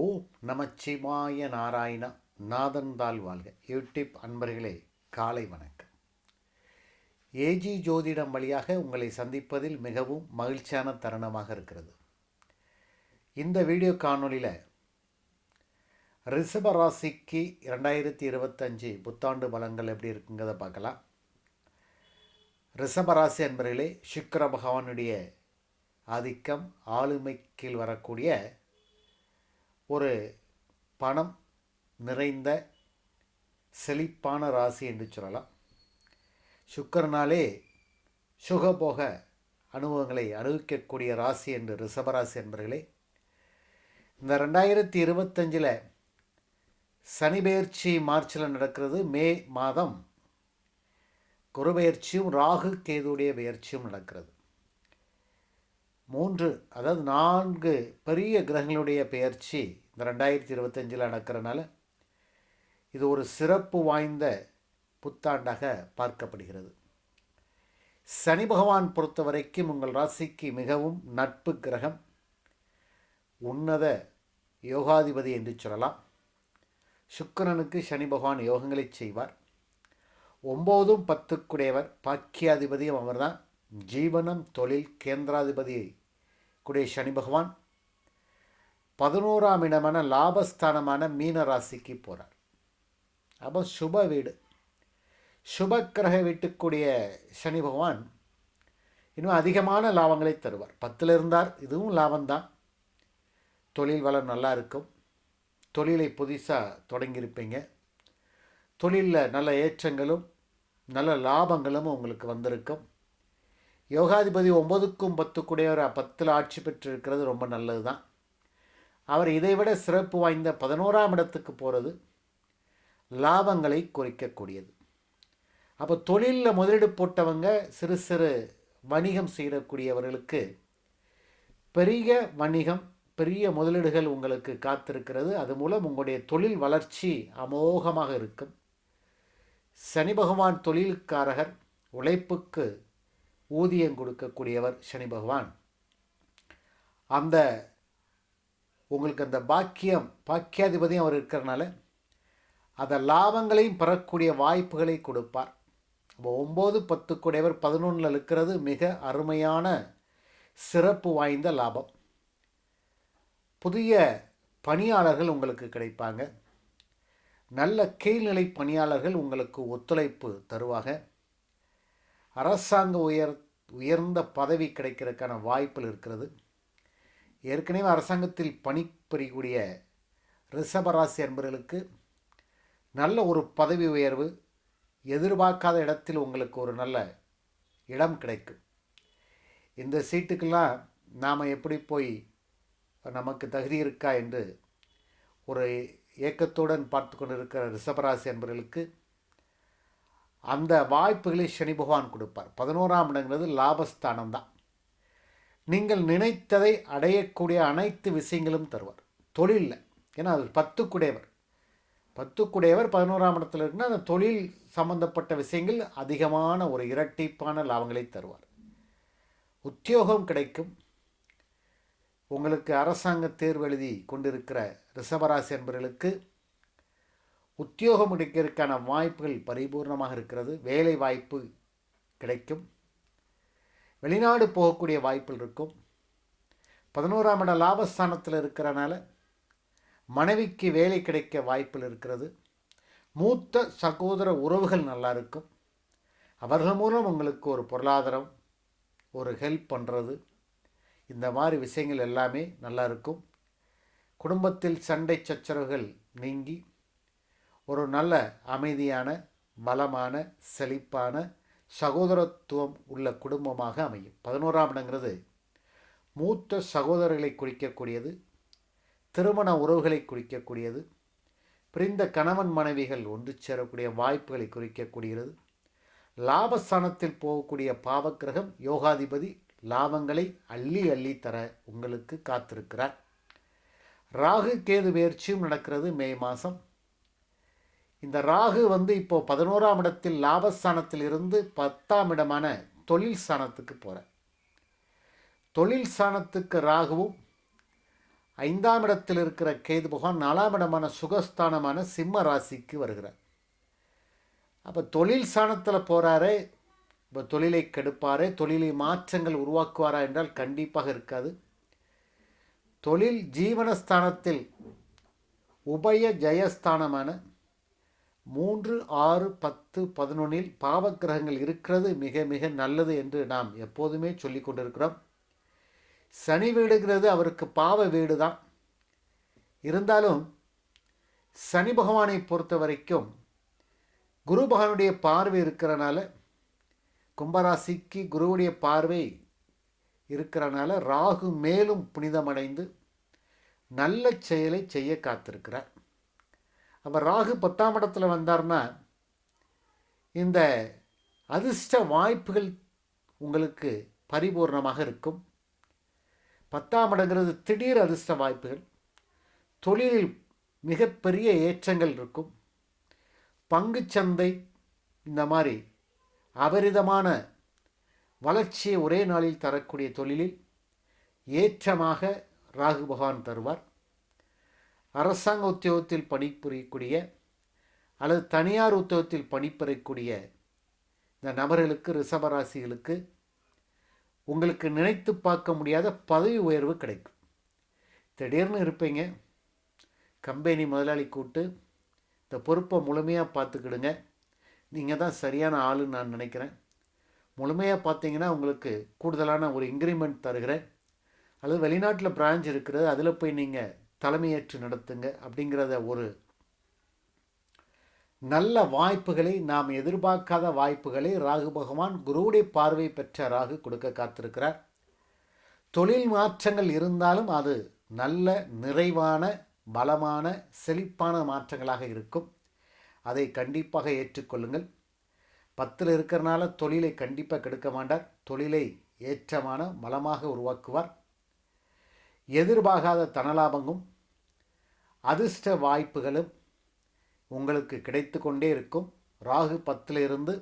ஓம் நமச்சிவாய நாராயணா நாதன்தால் வாழ்க. யூடியூப் அன்பர்களே காலை வணக்கம். ஏஜி ஜோதிடம் வழியாக உங்களை சந்திப்பதில் மிகவும் மகிழ்ச்சியான தருணமாக இருக்கிறது. இந்த வீடியோ காணொலியில் ரிஷப ராசிக்கு ரெண்டாயிரத்தி இருபத்தஞ்சு புத்தாண்டு பலங்கள் எப்படி இருக்குங்கிறத பார்க்கலாம். ரிஷப ராசி அன்பர்களே சுக்கர பகவானுடைய ஆதிக்கம் ஆளுமை கீழ் வரக்கூடிய ஒரு பணம் நிறைந்த செழிப்பான ராசி என்று சொல்லலாம். சுக்கரனாலே சுகபோக அனுபவங்களை அனுபவிக்கக்கூடிய ராசி என்று ரிஷபராசி என்பர்களே இந்த ரெண்டாயிரத்தி இருபத்தஞ்சில் சனிபெயர்ச்சி மார்ச்சில் நடக்கிறது. மே மாதம் குருபெயர்ச்சியும் ராகு கேதுடைய பெயர்ச்சியும் நடக்கிறது. மூன்று அதாவது நான்கு பெரிய கிரகங்களுடைய பெயர்ச்சி இந்த ரெண்டாயிரத்தி இருபத்தஞ்சில் நடக்கிறனால இது ஒரு சிறப்பு வாய்ந்த புத்தாண்டாக பார்க்கப்படுகிறது. சனி பகவான் பொறுத்த வரைக்கும் உங்கள் ராசிக்கு மிகவும் நட்பு கிரகம். உன்னத யோகாதிபதி என்று சொல்லலாம். சுக்கரனுக்கு சனி பகவான் யோகங்களை செய்வார். ஒம்போதும் பத்துக்குடையவர் பாக்கியாதிபதியும் அவர்தான். ஜீவனம் தொழில் கேந்திராதிபதி கூடிய சனி பகவான் பதினோராம் இடமான லாபஸ்தானமான மீன ராசிக்கு போகிறார் அப்போ சுப வீடு. சுபக்கிரக வீட்டுக்குரிய சனி பகவான் இன்னும் அதிகமான லாபங்களை தருவார். பத்தில் இருந்தார் இதுவும் லாபம்தான். தொழில் வளம் நல்லா இருக்கும். தொழிலை புதுசாக தொடங்கியிருப்பீங்க. தொழிலில் நல்ல ஏற்றங்களும் நல்ல லாபங்களும் உங்களுக்கு வந்திருக்கும். யோகாதிபதி ஒம்பதுக்கும் பத்துக்குடையவர்? பத்தில் ஆட்சி பெற்றிருக்கிறது ரொம்ப நல்லது தான் அவர் இதைவிட சிறப்பு வாய்ந்த பதினோராம் இடத்துக்கு போகிறது லாபங்களை குறிக்கக்கூடியது. அப்போ தொழிலில் முதலீடு போட்டவங்க சிறு சிறு வணிகம் செய்யக்கூடியவர்களுக்கு பெரிய வணிகம் பெரிய முதலீடுகள் உங்களுக்கு காத்திருக்கிறது. அது மூலம் உங்களுடைய தொழில் வளர்ச்சி அமோகமாக இருக்கும். சனி பகவான் தொழிலுக்காரகர் உழைப்புக்கு ஊதியம் கொடுக்கக்கூடியவர் சனி பகவான். அந்த உங்களுக்கு அந்த பாக்கியம் பாக்கியாதிபதியும் அவர் இருக்கிறனால அந்த லாபங்களையும் பெறக்கூடிய வாய்ப்புகளை கொடுப்பார். அப்போ ஒம்பது பத்து கூடையவர் பதினொன்றில் இருக்கிறது மிக அருமையான சிறப்பு வாய்ந்த லாபம். புதிய பணியாளர்கள் உங்களுக்கு கிடைப்பாங்க. நல்ல கீழ்நிலை பணியாளர்கள் உங்களுக்கு ஒத்துழைப்பு தருவாங்க. அரசாங்க உயர் உயர்ந்த பதவி கிடைக்கிறதுக்கான வாய்ப்புகள் இருக்கிறது. ஏற்கனவே அரசாங்கத்தில் பணிபுரியக்கூடிய ரிஷபராசி என்பவர்களுக்கு நல்ல ஒரு பதவி உயர்வு எதிர்பார்க்காத இடத்தில் உங்களுக்கு ஒரு நல்ல இடம் கிடைக்கும். இந்த சீட்டுக்கெல்லாம் நாம் எப்படி போய் நமக்கு தகுதி இருக்கா என்று ஒரு ஏக்கத்துடன் பார்த்து கொண்டு இருக்கிற ரிஷபராசி என்பவர்களுக்கு அந்த வாய்ப்புகளை சனி பகவான் கொடுப்பார். பதினோராம் இடங்கிறது லாபஸ்தானம் தான் நீங்கள் நினைத்ததை அடையக்கூடிய அனைத்து விஷயங்களும் தருவார். தொழிலில். ஏன்னா அது பத்து குடையவர் பத்து குடையவர் பதினோராம் இடத்துல இருக்குன்னா அந்த தொழில் சம்பந்தப்பட்ட விஷயங்கள் அதிகமான ஒரு இரட்டிப்பான லாபங்களை தருவார். உத்தியோகம் கிடைக்கும். உங்களுக்கு அரசாங்க தேர்வு எழுதி கொண்டிருக்கிற ரிஷபராசி என்பவர்களுக்கு உத்தியோகம் கிடைக்கிறதுக்கான வாய்ப்புகள் பரிபூர்ணமாக இருக்கிறது. வேலை வாய்ப்பு கிடைக்கும். வெளிநாடு போகக்கூடிய வாய்ப்புகள் இருக்கும். பதினோராம் இட லாபஸ்தானத்தில் இருக்கிறனால மனைவிக்கு வேலை கிடைக்க வாய்ப்புகள் இருக்கிறது. மூத்த சகோதர உறவுகள் நல்லா இருக்கும். அவர்கள் மூலம் உங்களுக்கு ஒரு பொருளாதாரம் ஒரு ஹெல்ப் பண்ணுறது இந்த மாதிரி விஷயங்கள் எல்லாமே நல்லா இருக்கும். குடும்பத்தில் சண்டை சச்சரவுகள் நீங்கி ஒரு நல்ல அமைதியான பலமான செழிப்பான சகோதரத்துவம் உள்ள குடும்பமாக அமையும். பதினோராம் இடங்கிறது மூத்த சகோதரர்களை குறிக்கக்கூடியது திருமண உறவுகளை குறிக்கக்கூடியது பிரிந்த கணவன் மனைவிகள் ஒன்று சேரக்கூடிய வாய்ப்புகளை குறிக்கக்கூடியது லாபஸ்தானத்தில் போகக்கூடிய பாவக்கிரகம் யோகாதிபதி லாபங்களை அள்ளி அள்ளி தர உங்களுக்கு காத்திருக்கிறார். ராகு கேது பயிற்சியும் நடக்கிறது மே மாதம். இந்த ராகு வந்து இப்போ பதினோராம் இடத்தில் லாபஸ்தானத்தில் இருந்து பத்தாம் இடமான தொழில் ஸ்தானத்துக்கு போகிறார் தொழில் ஸ்தானத்துக்கு ராகுவும் ஐந்தாம் இடத்தில் இருக்கிற கேது பகவான் நாலாம் இடமான சுகஸ்தானமான சிம்ம ராசிக்கு வருகிறார். அப்போ தொழில் ஸ்தானத்தில் போகிறாரே இப்போ தொழிலை கெடுப்பாரே தொழிலை மாற்றங்கள் உருவாக்குவாரா என்றால் கண்டிப்பாக இருக்காது. தொழில் ஜீவனஸ்தானத்தில் உபய ஜெயஸ்தானமான மூன்று ஆறு பத்து பதினொன்றில் பாவக்கிரகங்கள் இருக்கிறது மிக மிக நல்லது என்று நாம் எப்போதுமே சொல்லி கொண்டிருக்கிறோம். சனி வீடுங்கிறது அவருக்கு பாவ வீடு தான் இருந்தாலும் சனி பகவானை பொறுத்த வரைக்கும் குரு பகவானுடைய பார்வை இருக்கிறனால கும்பராசிக்கு குருவுடைய பார்வை இருக்கிறனால ராகு மேலும் புனிதமடைந்து நல்ல செயலை செய்ய காத்திருக்கிறார். அப்போ ராகு பத்தாம் இடத்துல வந்தார்னா இந்த அதிர்ஷ்ட வாய்ப்புகள் உங்களுக்கு பரிபூர்ணமாக இருக்கும். பத்தாம் இடங்கிறது திடீர் அதிர்ஷ்ட வாய்ப்புகள். தொழிலில் மிகப்பெரிய ஏற்றங்கள் இருக்கும். பங்குச்சந்தை இந்த மாதிரி அபரிதமான வளர்ச்சியை ஒரே நாளில் தரக்கூடிய தொழிலில் ஏற்றமாக ராகு பகவான் தருவார். அரசாங்க உத்தியோகத்தில் பணிபுரியக்கூடிய அல்லது தனியார் உத்தியோகத்தில் பணிபுரியக்கூடிய இந்த நபர்களுக்கு ரிஷபராசிகளுக்கு உங்களுக்கு நினைத்து பார்க்க முடியாத பதவி உயர்வு கிடைக்கும். திடீர்னு இருப்பீங்க. கம்பெனி முதலாளி கூட்டு இந்த பொறுப்பை முழுமையாக பார்த்துக்கிடுங்க. நீங்கள் தான் சரியான ஆளுன்னு நான் நினைக்கிறேன். முழுமையாக பார்த்தீங்கன்னா உங்களுக்கு கூடுதலான ஒரு இன்க்ரிமெண்ட் தருகிறேன். அல்லது வெளிநாட்டில் பிரான்ச் இருக்கிறது அதில் போய் நீங்கள் தலைமையேற்று நடத்துங்க அப்படிங்கிறத ஒரு நல்ல வாய்ப்புகளை நாம் எதிர்பார்க்காத வாய்ப்புகளை ராகு பகவான் குருவுடைய பார்வை பெற்ற ராகு கொடுக்க காத்திருக்கிறார். தொழில் மாற்றங்கள் இருந்தாலும் அது நல்ல நிறைவான பலமான செழிப்பான மாற்றங்களாக இருக்கும். அதை கண்டிப்பாக ஏற்றுக்கொள்ளுங்கள். பத்தில் இருக்கிறனால தொழிலை கண்டிப்பாக கெடுக்க மாட்டார். தொழிலை ஏற்றமான பலமாக உருவாக்குவார். எதிர்பார்க்காத தனலாபங்கும் அதிர்ஷ்ட வாய்ப்புகளும் உங்களுக்கு கிடைத்து கொண்டே இருக்கும். ராகு பத்தில் இருந்து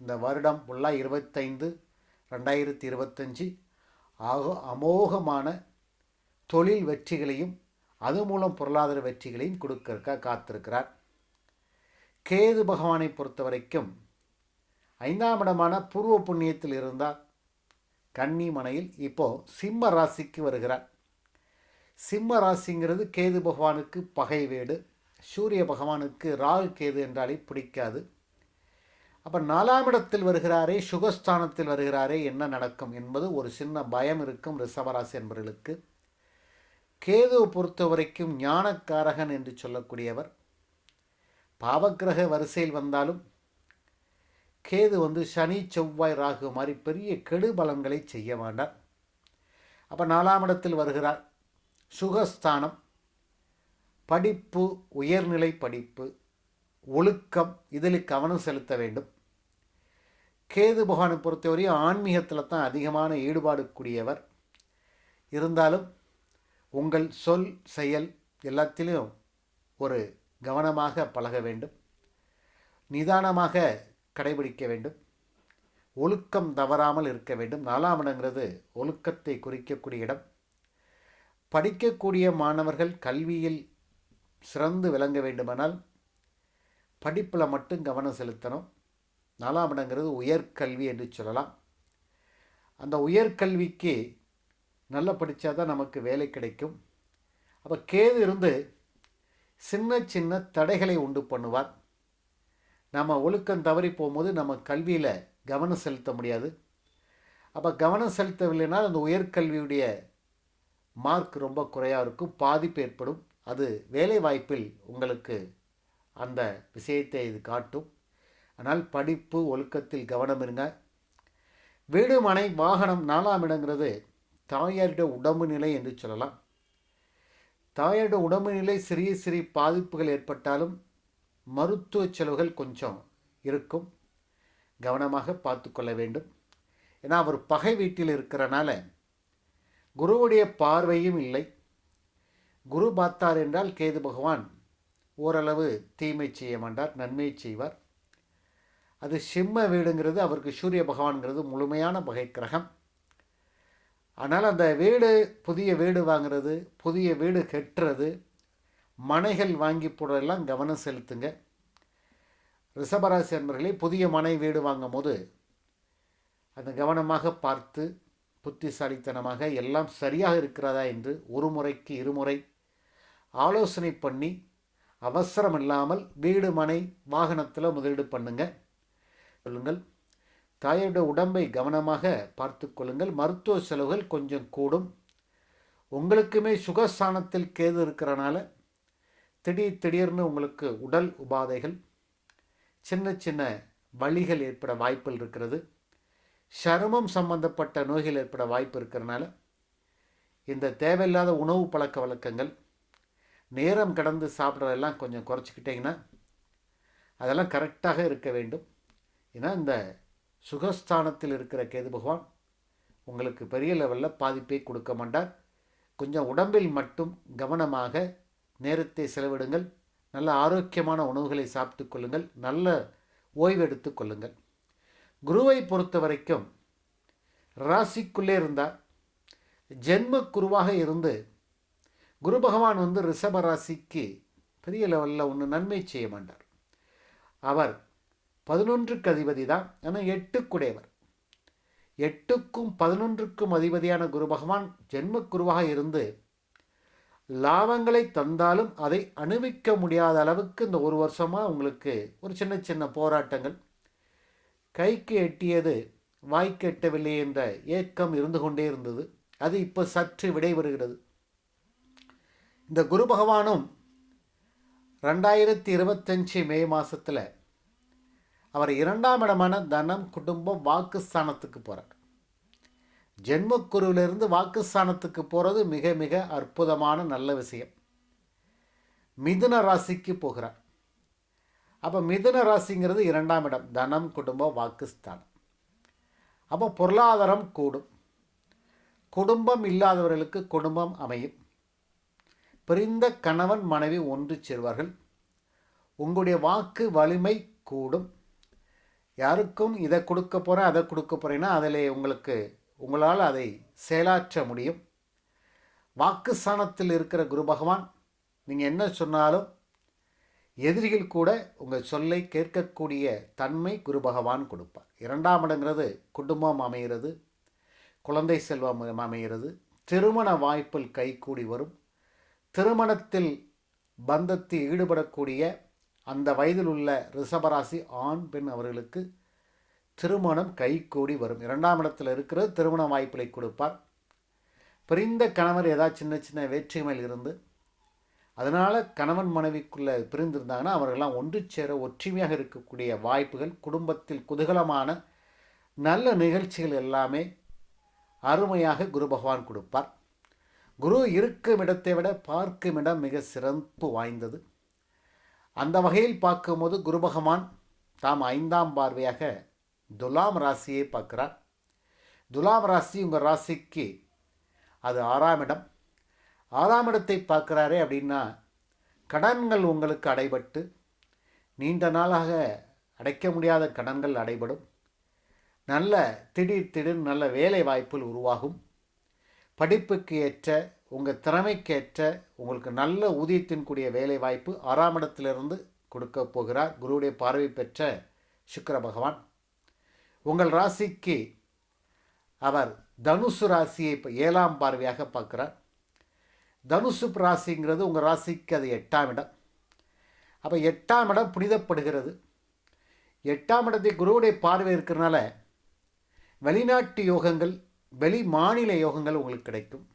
இந்த வருடம் ஃபுல்லாக இருபத்தைந்து ரெண்டாயிரத்தி இருபத்தஞ்சி ஆக அமோகமான தொழில் வெற்றிகளையும் அது மூலம் பொருளாதார வெற்றிகளையும் கொடுக்க காத்திருக்கிறார். கேது பகவானை பொறுத்த வரைக்கும் ஐந்தாம் இடமான பூர்வ புண்ணியத்தில் இருந்தால் கன்னிமனையில் இப்போது சிம்ம ராசிக்கு வருகிறார். சிம்ம ராசிங்கிறது கேது பகவானுக்கு பகை வீடு. சூரிய பகவானுக்கு ராகு கேது என்றாலே பிடிக்காது. அப்போ நாலாம் இடத்தில் வருகிறாரே சுகஸ்தானத்தில் வருகிறாரே என்ன நடக்கும் என்பது ஒரு சின்ன பயம் இருக்கும் ரிஷபராசி என்பவர்களுக்கு கேதுவை பொறுத்த வரைக்கும் ஞானக்காரகன் என்று சொல்லக்கூடியவர். பாவக்கிரக வரிசையில் வந்தாலும் கேது வந்து சனி செவ்வாய் ராகு மாதிரி பெரிய கெடு பலன்களை செய்ய வேண்டார் அப்போ நாலாம் இடத்தில் வருகிறார் சுகஸ்தானம் படிப்பு உயர்நிலை படிப்பு ஒழுக்கம் இதில் கவனம் செலுத்த வேண்டும். கேது பகவானை பொறுத்தவரையும் ஆன்மீகத்தில் தான் அதிகமான ஈடுபாடு கூடியவர். இருந்தாலும் உங்கள் சொல் செயல் எல்லாத்திலும் ஒரு கவனமாக பழக வேண்டும். நிதானமாக கடைபிடிக்க வேண்டும். ஒழுக்கம் தவறாமல் இருக்க வேண்டும். நாலாம் இடங்கிறது ஒழுக்கத்தை குறிக்கக்கூடிய இடம். படிக்கக்கூடிய மாணவர்கள் கல்வியில் சிறந்து விளங்க வேண்டுமானால் படிப்பில் மட்டும் கவனம் செலுத்தணும். நாலாம் இடங்கிறது உயர்கல்வி என்று சொல்லலாம். அந்த உயர்கல்விக்கு நல்லா படித்தா தான் நமக்கு வேலை கிடைக்கும். அப்போ கேது இருந்து சின்ன சின்ன தடைகளை உண்டு பண்ணுவார். நம்ம ஒழுக்கம் தவறி போகும்போது நம்ம கல்வியில் கவனம் செலுத்த முடியாது. அப்போ கவனம் செலுத்தவில்லைனால் அந்த உயர்கல்வியுடைய மார்க் ரொம்ப குறையாக இருக்கும். பாதிப்பு ஏற்படும். அது வேலை வாய்ப்பில் உங்களுக்கு அந்த விஷயத்தை இது காட்டும். ஆனால் படிப்பு ஒழுக்கத்தில் கவனம் இருங்க. வீடு மனை வாகனம் நாலாம் இடங்கிறது தாயாரிட உடம்பு நிலை என்று சொல்லலாம். தாயாரிட உடம்பு நிலை சிறிய சிறிய பாதிப்புகள் ஏற்பட்டாலும் மருத்துவ செலவுகள் கொஞ்சம் இருக்கும். கவனமாக பார்த்து கொள்ள வேண்டும். ஏன்னா அவர் பகை வீட்டில் இருக்கிறனால குருவுடைய பார்வையும் இல்லை. குரு பார்த்தார் என்றால் கேது பகவான் ஓரளவு தீமை செய்ய மாட்டார் நன்மை செய்வார். அது சிம்ம வீடுங்கிறது அவருக்கு சூரிய பகவான்கிறது முழுமையான பகை கிரகம் அதனால் அந்த வீடு புதிய வீடு வாங்கிறது புதிய வீடு கெட்டுறது மனைகள் வாங்கி போடுறதெல்லாம் கவனம் செலுத்துங்க. ரிஷபராசி அன்பர்களே புதிய மனை வீடு வாங்கும் போது அந்த கவனமாக பார்த்து புத்திசாலித்தனமாக எல்லாம் சரியாக இருக்கிறதா என்று ஒரு முறைக்கு இருமுறை ஆலோசனை பண்ணி அவசரம் இல்லாமல் வீடு மனை வாகனத்தில் முதலீடு பண்ணுங்க. சொல்லுங்கள். தாயோட உடம்பை கவனமாக பார்த்து கொள்ளுங்கள். மருத்துவ செலவுகள் கொஞ்சம் கூடும். உங்களுக்குமே சுகஸ்தானத்தில் கேது இருக்கிறனால திடீர் திடீர்னு உங்களுக்கு உடல் உபாதைகள் சின்ன சின்ன வழிகள் ஏற்பட வாய்ப்புகள் இருக்கிறது. சருமம் சம்பந்தப்பட்ட நோய்கள் ஏற்பட வாய்ப்பு இருக்கிறனால இந்த தேவையில்லாத உணவு பழக்க வழக்கங்கள் நேரம் கடந்து சாப்பிட்றதெல்லாம் கொஞ்சம் குறைச்சிக்கிட்டிங்கன்னா அதெல்லாம் கரெக்டாக இருக்க வேண்டும். ஏன்னா இந்த சுகஸ்தானத்தில் இருக்கிற கேது பகவான் உங்களுக்கு பெரிய லெவலில் பாதிப்பை கொடுக்க மாட்டார். கொஞ்சம் உடம்பில் மட்டும் கவனமாக நேரத்தை செலவிடுங்கள். நல்ல ஆரோக்கியமான உணவுகளை சாப்பிட்டு கொள்ளுங்கள். நல்ல ஓய்வெடுத்து கொள்ளுங்கள். குருவை பொறுத்த வரைக்கும் ராசிக்குள்ளே இருந்தார் ஜென்ம குருவாக இருந்து குரு பகவான் வந்து ரிஷப ராசிக்கு பெரிய லெவலில் ஒன்று நன்மை செய்ய மாட்டார். அவர் பதினொன்றுக்கு அதிபதி தான். ஆனால் எட்டுக்குடையவர். எட்டுக்கும் பதினொன்றுக்கும் அதிபதியான குரு பகவான் ஜென்ம குருவாக இருந்து லாபங்களை தந்தாலும் அதை அணுவிக்க முடியாத அளவுக்கு இந்த ஒரு வருஷமாக உங்களுக்கு ஒரு சின்ன சின்ன போராட்டங்கள் கைக்கு எட்டியது வாய்க்கு எட்டவில்லை என்ற ஏக்கம் இருந்து கொண்டே இருந்தது. அது இப்போ சற்று விடைபெறுகிறது. இந்த குரு பகவானும் ரெண்டாயிரத்தி இருபத்தஞ்சி மே மாதத்தில் அவர் இரண்டாம் இடமான தனம் குடும்பம் வாக்குஸ்தானத்துக்கு போகிறார் ஜென்மக்குருவிலிருந்து வாக்குஸ்தானத்துக்கு போகிறது மிக மிக அற்புதமான நல்ல விஷயம். மிதுன ராசிக்கு போகிறார். அப்போ மிதுன ராசிங்கிறது இரண்டாம் இடம். தனம் குடும்பம் வாக்குஸ்தானம். அப்போ பொருளாதாரம் கூடும். குடும்பம் இல்லாதவர்களுக்கு குடும்பம் அமையும். பிரிந்த கணவன் மனைவி ஒன்று சேர்வார்கள். உங்களுடைய வாக்கு வலிமை கூடும். யாருக்கும் இதை கொடுக்க போகிறேன் அதை கொடுக்க போகிறேன்னா அதில் உங்களுக்கு உங்களால் அதை செயலாற்ற முடியும். வாக்குஸ்தானத்தில் இருக்கிற குரு பகவான் நீங்கள் என்ன சொன்னாலும் எதிரிகள் கூட உங்கள் சொல்லை கேட்கக்கூடிய தன்மை குரு பகவான் கொடுப்பார். இரண்டாம் இடங்கிறது குடும்பம் அமைகிறது குழந்தை செல்வம் அமைகிறது திருமண வாய்ப்பில் கைகூடி வரும் திருமணத்தில் பந்தத்தில் ஈடுபடக்கூடிய அந்த வயதில் உள்ள ரிஷபராசி ஆண் பெண் அவர்களுக்கு திருமணம் கைகூடி வரும். இரண்டாம் இடத்தில் இருக்கிறது திருமண வாய்ப்புகளை கொடுப்பார். பிரிந்த கணவர் ஏதாவது சின்ன சின்ன வேற்றுமையில் இருந்து அதனால் கணவன் மனைவிக்குள்ளே பிரிந்திருந்தாங்கன்னா அவர்கள்லாம் ஒன்று சேர ஒற்றுமையாக இருக்கக்கூடிய வாய்ப்புகள் குடும்பத்தில் குதூகலமான நல்ல நிகழ்ச்சிகள் எல்லாமே அருமையாக குரு பகவான் கொடுப்பார். குரு இருக்கும் இடத்தை விட பார்க்கும் இடம் மிக சிறப்பு வாய்ந்தது. அந்த வகையில் பார்க்கும்போது குரு பகவான் தாம் ஐந்தாம் பார்வையாக துலாம் ராசியை பார்க்குறார். துலாம் ராசி உங்கள் ராசிக்கு அது ஆறாம் இடம். ஆறாம் இடத்தை பார்க்குறாரே அப்படின்னா கடன்கள் உங்களுக்கு அடைபட்டு நீண்ட நாளாக அடைக்க முடியாத கடன்கள் அடைபடும். நல்ல திடீர் திடீர் நல்ல வேலை வாய்ப்புகள் உருவாகும். படிப்புக்கு ஏற்ற உங்கள் திறமைக்கேற்ற உங்களுக்கு நல்ல ஊதியத்தின் கூடிய வேலை வாய்ப்பு ஆறாம் இடத்திலிருந்து கொடுக்க போகிறார் குருவுடைய பார்வை பெற்ற சுக்கர பகவான். உங்கள் ராசிக்கு அவர் தனுசு ராசியை இப்போ ஏழாம் பார்வையாக பார்க்குறார். தனுசு ராசிங்கிறது உங்கள் ராசிக்கு அது எட்டாம் இடம். அப்போ எட்டாம் இடம் புனிதப்படுகிறது. எட்டாம் இடத்தை குருவுடைய பார்வை இருக்கிறனால வெளிநாட்டு யோகங்கள் வெளி மாநில யோகங்கள் உங்களுக்கு கிடைக்கும்.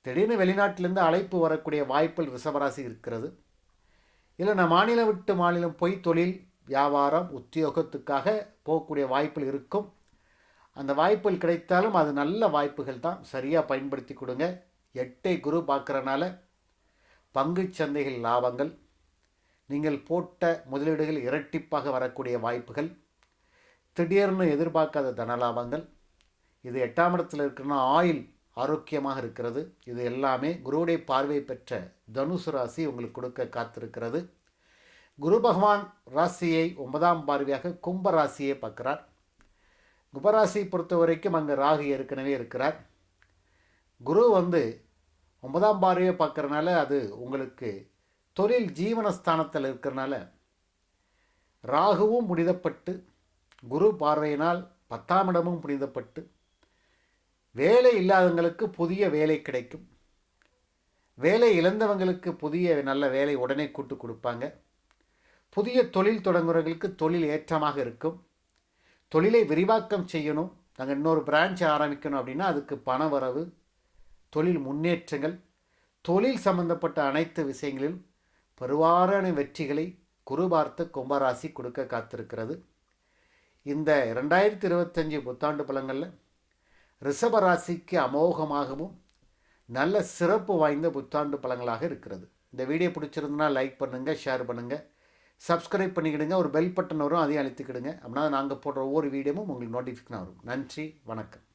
திடீர்னு வெளிநாட்டிலேருந்து அழைப்பு வரக்கூடிய வாய்ப்புகள் ரிஷபராசி இருக்கிறது. இல்லை நான் மாநிலம் விட்டு மாநிலம் போய் தொழில் வியாபாரம் உத்தியோகத்துக்காக போகக்கூடிய வாய்ப்புகள் இருக்கும். அந்த வாய்ப்புகள் கிடைத்தாலும் அது நல்ல வாய்ப்புகள் தான். சரியாக பயன்படுத்தி கொடுங்க. எட்டை குரு பார்க்குறனால பங்கு சந்தைகள் லாபங்கள் நீங்கள் போட்ட முதலீடுகள் இரட்டிப்பாக வரக்கூடிய வாய்ப்புகள் திடீர்னு எதிர்பார்க்காத தன லாபங்கள் இது எட்டாம் இடத்தில் இருக்குன்னா ஆயில் ஆரோக்கியமாக இருக்கிறது. இது எல்லாமே குருவுடைய பார்வை பெற்ற தனுசு ராசி உங்களுக்கு கொடுக்க காத்திருக்கிறது. குரு பகவான் ராசியை ஒன்பதாம் பார்வையாக கும்ப ராசியை பார்க்குறார். கும்பராசியை பொறுத்த வரைக்கும் அங்கே ராகு ஏற்கனவே இருக்கிறார். குரு வந்து ஒன்பதாம் பார்வையை பார்க்குறனால அது உங்களுக்கு தொழில் ஜீவனஸ்தானத்தில் இருக்கிறனால ராகுவும் புனிதப்பட்டு குரு பார்வையினால் பத்தாம் இடமும் புனிதப்பட்டு வேலை இல்லாதவங்களுக்கு புதிய வேலை கிடைக்கும். வேலை இழந்தவங்களுக்கு புதிய நல்ல வேலை உடனே கூட்டு கொடுப்பாங்க. புதிய தொழில் தொடங்குறவங்களுக்கு தொழில் ஏற்றமாக இருக்கும். தொழிலை விரிவாக்கம் செய்யணும். நாங்கள் இன்னொரு பிரான்ச் ஆரம்பிக்கணும் அப்படின்னா அதுக்கு பண வரவு தொழில் முன்னேற்றங்கள் தொழில் சம்பந்தப்பட்ட அனைத்து விஷயங்களிலும் பெருவாரான வெற்றிகளை குரு பார்த்து கும்பராசி கொடுக்க காத்திருக்கிறது. இந்த ரெண்டாயிரத்தி இருபத்தஞ்சி புத்தாண்டு பலங்களில் ரிஷபராசிக்கு அமோகமாகவும் நல்ல சிறப்பு வாய்ந்த புத்தாண்டு பலங்களாக இருக்கிறது. இந்த வீடியோ பிடிச்சிருந்தனா லைக் பண்ணுங்கள் ஷேர் பண்ணுங்கள் சப்ஸ்கிரைப் பண்ணிக்கிடுங்க ஒரு பெல் பட்டன் வரும் அதையும் அழுத்திக்கிடுங்க. அப்படின்னா நாங்கள் போடுற ஒவ்வொரு வீடியோவும் உங்களுக்கு நோட்டிஃபிகேஷன் வரும். நன்றி வணக்கம்.